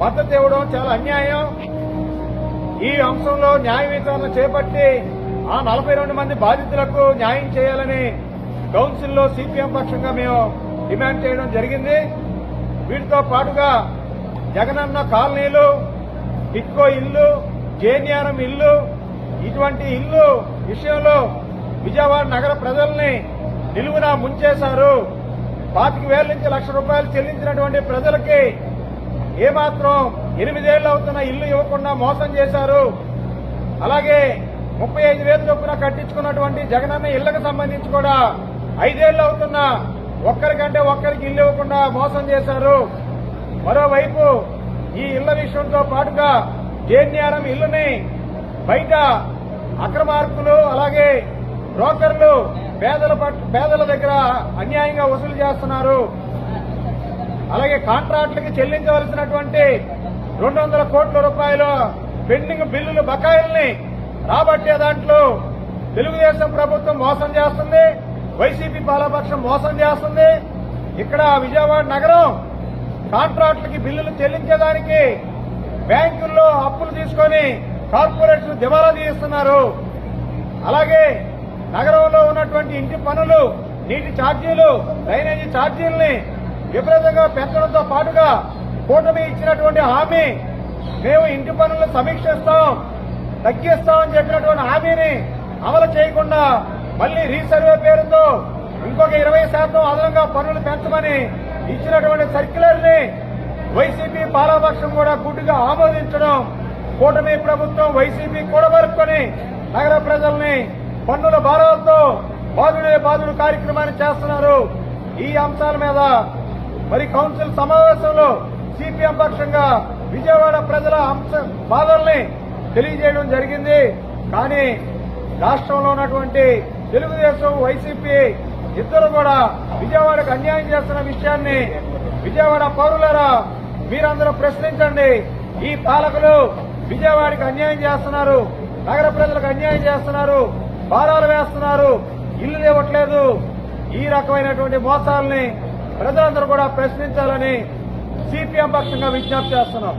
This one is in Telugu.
మద్దతు ఇవ్వడం చాలా అన్యాయం. ఈ అంశంలో న్యాయ విచారణ చేపట్టి ఆ నలభై రెండు మంది బాధితులకు న్యాయం చేయాలని కౌన్సిల్లో సిపిఎం పక్షంగా మేము డిమాండ్ చేయడం జరిగింది. వీటితో పాటుగా జగనన్న కాలనీలు టిక్కో ఇల్లు జేనియారం ఇల్లు ఇటువంటి ఇల్లు విషయంలో విజయవాడ నగర ప్రజల్ని నిలువున ముంచేశారు. పాతిక వేల నుంచి లక్ష రూపాయలు చెల్లించినటువంటి ప్రజలకి ఏమాత్రం ఎనిమిదేళ్ళు అవుతున్న ఇల్లు ఇవ్వకుండా మోసం చేశారు. అలాగే ముప్పై ఐదు వేలు చొప్పున కట్టించుకున్నటువంటి జగనన్న ఇళ్ళకు సంబంధించి కూడా ఐదేళ్ళు అవుతున్న ఒక్కరికంటే ఒక్కరికి ఇల్లు ఇవ్వకుండా మోసం చేశారు. మరోవైపు ఈ ఇళ్ళ విషయంతో పాటుగా జేన్యారం ఇల్లుని బయట అక్రమార్కులు అలాగే బ్రోకర్లు పేదల పట్- పేదల దగ్గర అన్యాయంగా వసూలు చేస్తున్నారు. అలాగే కాంట్రాక్టులకి చెల్లించవలసినటువంటి రెండు వందల కోట్ల రూపాయల పెండింగ్ బిల్లులు బకాయిల్ని రాబట్టే దాంట్లో తెలుగుదేశం ప్రభుత్వం మోసం చేస్తుంది వైసీపీ పాలపక్షం మోసం చేస్తుంది. ఇక్కడ విజయవాడ నగరం కాంట్రాక్టులకి బిల్లులు చెల్లించేదానికి బ్యాంకుల్లో అప్పులు తీసుకొని కార్పొరేషన్ దివాలా తీస్తున్నారు. అలాగే నగరంలో ఉన్నటువంటి ఇంటి పనులు నీటి ఛార్జీలు డ్రైనేజీ ఛార్జీల్ని విపరీతంగా పెంచడంతో పాటుగా కూటమి ఇచ్చినటువంటి హామీ మేము ఇంటి పనులను సమీక్షిస్తాం తగ్గిస్తామని చెప్పినటువంటి హామీని అమలు చేయకుండా మళ్ళీ రీసర్వే పేరుతో ఇంకొక ఇరవై శాతం అదనంగా పనులు పెంచమని ఇచ్చినటువంటి సర్క్యులర్ని వైసీపీ పాలపక్షం కూడా గుడ్డుగా ఆమోదించడం కూటమి ప్రభుత్వం వైసీపీ కూడబరుకొని నగర ప్రజల్ని పన్నుల భారాలతో బాధుడే బాధుడు కార్యక్రమాన్ని చేస్తున్నారు. ఈ అంశాల మీద మరి కౌన్సిల్ సమావేశంలో సిపిఎం పక్షంగా విజయవాడ ప్రజల అంశ బాధల్ని తెలియజేయడం జరిగింది. కానీ రాష్ట్రంలో ఉన్నటువంటి తెలుగుదేశం వైసీపీ ఇద్దరు కూడా విజయవాడకు అన్యాయం చేస్తున్న విషయాన్ని విజయవాడ పౌరులరా మీరందరూ ప్రశ్నించండి. ఈ పాలకులు విజయవాడకి అన్యాయం చేస్తున్నారు నగర ప్రజలకు అన్యాయం చేస్తున్నారు భారాలు వేస్తున్నారు ఇల్లు ఇవ్వట్లేదు ఈ రకమైనటువంటి మోసాలని ప్రజలందరూ కూడా ప్రశ్నించాలని సిపిఎం పక్షంగా విజ్ఞప్తి చేస్తున్నాం.